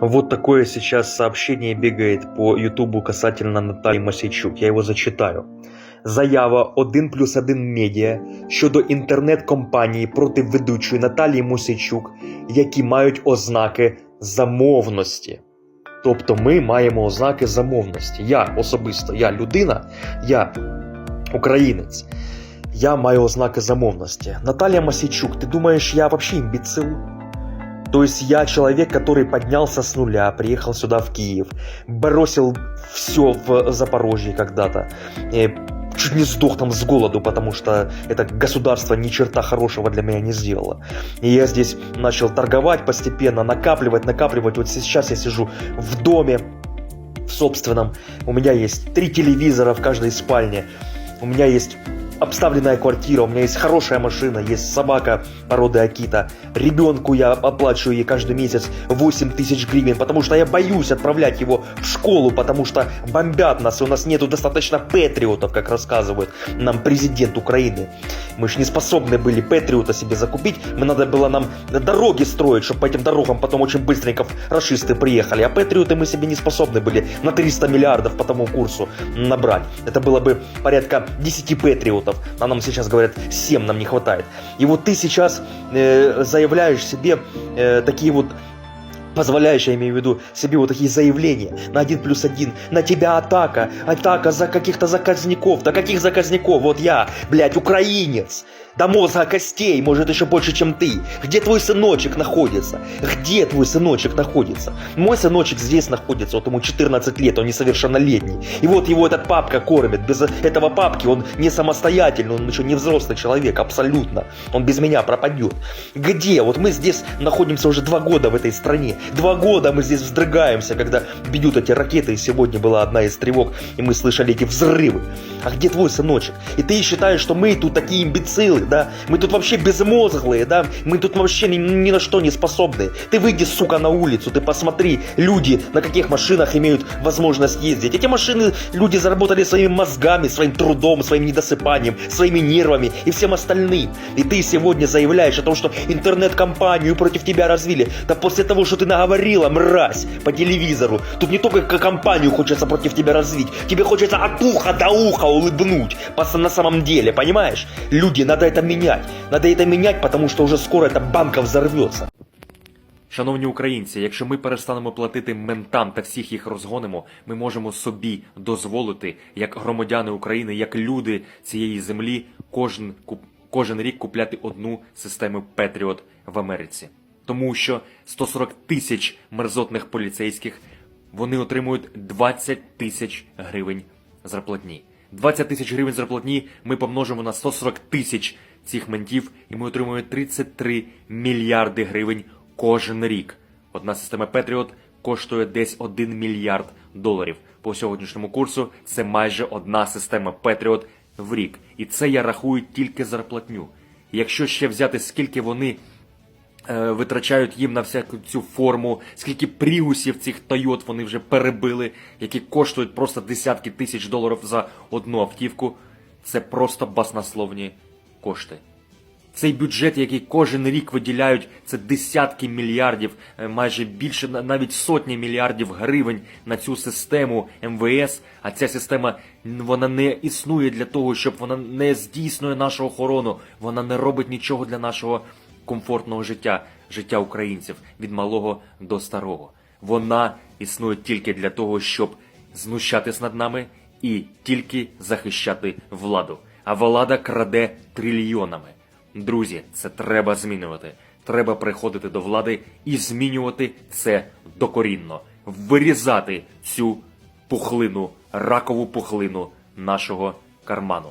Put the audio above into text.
Вот такое сейчас сообщение бегает по Ютубу касательно Натальи Масійчук. Я його зачитаю. Заява 1 плюс 1 медіа щодо інтернет-компанії проти ведучої Наталії Мосійчук, які мають ознаки замовності. Тобто ми маємо ознаки замовності. Я особисто, я людина, я українець. Я маю ознаки замовності. Наталья Масійчук, ты думаешь, я вообще имбецил? То есть я человек, который поднялся с нуля, приехал сюда в Киев, бросил все в Запорожье когда-то, э, чуть не сдох там с голоду, потому что это государство ни черта хорошего для меня не сделало. И я здесь начал торговать постепенно, накапливать, накапливать. Вот сейчас я сижу в доме, в собственном. У меня есть три телевизора в каждой спальне. У меня есть обставленная квартира, у меня есть хорошая машина, есть собака породы Акита. Ребенку я оплачиваю ей каждый месяц 8 тысяч гривен, потому что я боюсь отправлять его в школу, потому что бомбят нас, и у нас нету достаточно патриотов, как рассказывает нам президент Украины. Мы ж не способны были патриота себе закупить, мы надо было нам дороги строить, чтобы по этим дорогам потом очень быстренько расисты приехали, а патриоты мы себе не способны были на 300 миллиардов по тому курсу набрать. Это было бы порядка 10 патриотов, а нам сейчас говорят 7 нам не хватает. И вот ты сейчас э, заявляешь себе э, такие вот позволяешь, я имею в виду, себе вот такие заявления на один плюс один, на тебя атака, атака за каких-то заказников, да каких заказников, вот я, блядь, украинец, до мозга костей, может еще больше, чем ты. Где твой сыночек находится? Где твой сыночек находится? Мой сыночек здесь находится, вот ему 14 лет, он несовершеннолетний. И вот его этот папка кормит. Без этого папки он не самостоятельный, он еще не взрослый человек, абсолютно. Он без меня пропадет. Где? Вот мы здесь находимся уже два года в этой стране. Два года мы здесь вздрыгаемся, когда бьют эти ракеты. И сегодня была одна из тревог, и мы слышали эти взрывы. А где твой сыночек? И ты считаешь, что мы тут такие имбецилы, да? Мы тут вообще безмозглые, да? Мы тут вообще ни, ни на что не способны. Ты выйди, сука, на улицу, ты посмотри, люди на каких машинах имеют возможность ездить. Эти машины люди заработали своими мозгами, своим трудом, своим недосыпанием, своими нервами и всем остальным. И ты сегодня заявляешь о том, что интернет-компанию против тебя развили. Да после того, что ты наговорила, мразь, по телевизору. Тут не только к- компанию хочется против тебя развить. Тебе хочется от уха до уха улыбнуть. Пос- На самом деле, понимаешь? Люди, надо это менять. Надо это менять, потому что уже скоро эта банка взорвется. Шановні українці, якщо ми перестанемо платити ментам та всіх їх розгонимо, ми можемо собі дозволити, як громадяни України, як люди цієї землі, кожен, куп- кожен рік купляти одну систему Петріот в Америці. Тому що 140 тисяч мерзотних поліцейських вони отримують 20 тисяч гривень зарплатні. 20 тисяч гривень зарплатні ми помножимо на 140 тисяч цих ментів, і ми отримуємо 33 мільярди гривень кожен рік. Одна система Patriot коштує десь 1 мільярд доларів. По сьогоднішньому курсу це майже одна система Patriot в рік. І це я рахую тільки зарплатню. Якщо ще взяти, скільки вони витрачають їм на всяку цю форму, скільки прігусів цих Тойот вони вже перебили, які коштують просто десятки тисяч доларів за одну автівку, це просто баснословні кошти. Цей бюджет, який кожен рік виділяють, це десятки мільярдів, е, майже більше на- навіть сотні мільярдів гривень на цю систему МВС. А ця система вона не існує для того, щоб вона не здійснює нашу охорону, вона не робить нічого для нашого комфортного життя, життя українців від малого до старого. Вона існує тільки для того, щоб знущатись над нами і тільки захищати владу. А влада краде трильйонами. Друзі, це треба змінювати. Треба приходити до влади і змінювати це докорінно, вирізати цю пухлину, ракову пухлину нашого карману.